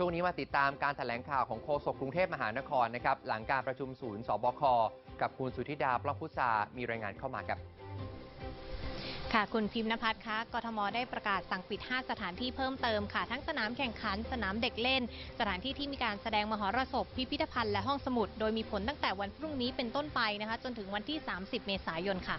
ช่วงนี้มาติดตามการแถลงข่าวของโฆษกกรุงเทพมหานครนะครับหลังการประชุมศูนย์สบค กับคุณสุธิดาปลักพุษามีรายงานเข้ามาครับค่ะคุณพิมพ์นภัทรคะกทมได้ประกาศสั่งปิด 5 สถานที่เพิ่มเติมค่ะ ทั้งสนามแข่งขันสนามเด็กเล่น สถานที่ที่มีการแสดงมหรสพพิพิธภัณฑ์และห้องสมุด โดยมีผลตั้งแต่วันพรุ่งนี้เป็นต้นไปนะคะ จนถึงวันที่ 30 เมษายนค่ะ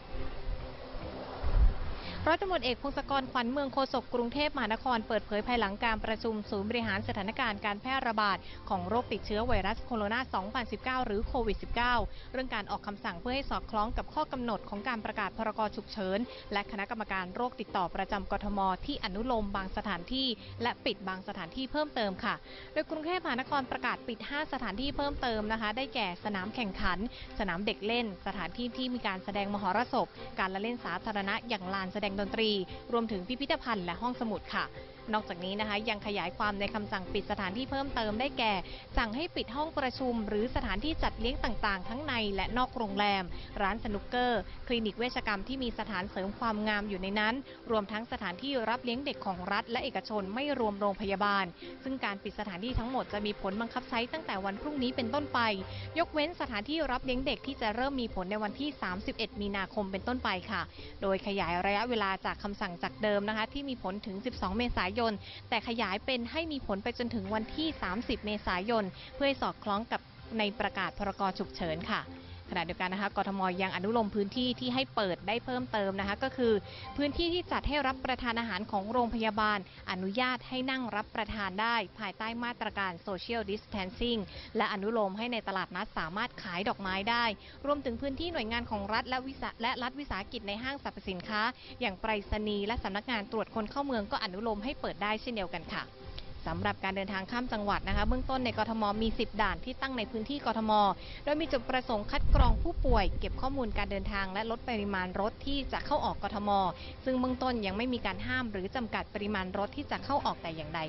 ร้อยตำรวจเอกพงศกรขวัญเมืองโฆษกกรุงเทพมหานครเปิดเผยภายหลังการประชุมศูนย์บริหารสถานการณ์การแพร่ระบาดของโรคติดเชื้อไวรัสโคโรนา 2019 หรือโควิด -19 เรื่องการออกคำสั่งเพื่อให้สอดคล้องกับข้อกำหนดของการประกาศพรกฉุกเฉิน และคณะกรรมการโรคติดต่อประจำกทม ที่อนุโลมบางสถานที่ และปิดบางสถานที่เพิ่มเติมค่ะ โดยกรุงเทพมหานครประกาศปิด 5 สถานที่เพิ่มเติมนะคะ ได้แก่สนามแข่งขัน สนามเด็กเล่น สถานที่ที่มีการแสดงมหรสพ การละเล่นสาธารณะอย่างลานแสดงดนตรี รวมถึงพิพิธภัณฑ์และห้องสมุดค่ะ นอกจากนี้นะคะ ยังขยายความในคำสั่งปิดสถานที่เพิ่มเติมได้แก่ สั่งให้ปิดห้องประชุม หรือสถานที่จัดเลี้ยงต่างๆ ทั้งในและนอกโรงแรม ร้านสนุกเกอร์ คลินิกเวชกรรมที่มีสถานเสริมความงามอยู่ในนั้น รวมทั้งสถานที่รับเลี้ยงเด็กของรัฐ และเอกชนไม่รวมโรงพยาบาล ซึ่งการปิดสถานที่ทั้งหมดจะมีผลบังคับใช้ตั้งแต่วันพรุ่งนี้เป็นต้นไป ยกเว้นสถานที่รับเลี้ยงเด็กที่จะเริ่มมีผลในวันที่ 31 มีนาคมเป็นต้นไปค่ะ โดยขยายระยะเวลาจากคำสั่งจากเดิมนะคะ ที่มีผลถึง 12 เมษายนแต่ขยายเป็นให้มีผลไปจนถึงวันที่ 30 เมษายน เพื่อให้สอดคล้องกับในประกาศพรกฉุกเฉินค่ะ ขณะเดียวกันนะคะกทมยังอนุโลมพื้นที่ที่ให้เปิดได้เพิ่มเติมนะคะ ก็คือพื้นที่ที่จัดให้รับประทานอาหารของโรงพยาบาล อนุญาตให้นั่งรับประทานได้ ภายใต้มาตรการ Social Distancing และอนุโลมให้ในตลาดนัดสามารถขายดอกไม้ได้ รวมถึงพื้นที่หน่วยงานของรัฐและวิสาและรัฐวิสาหกิจในห้างสรรพสินค้า อย่างไปรษณีย์และสำนักงานตรวจคนเข้าเมืองก็อนุโลมให้เปิดได้เช่นเดียวกันค่ะ สำหรับการเดินทางข้ามจังหวัดนะคะเบื้องต้นในกทมมี 10 ด่านที่ตั้งในพื้นที่กทม โดยมีจุดประสงค์คัดกรองผู้ป่วย เก็บข้อมูลการเดินทางและลดปริมาณรถที่จะเข้าออกกทม ซึ่งเบื้องต้นยังไม่มีการห้ามหรือจำกัดปริมาณรถที่จะเข้าออกแต่อย่างใด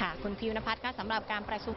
ค่ะ คุณพิวนภัทรคะสำหรับการประชุม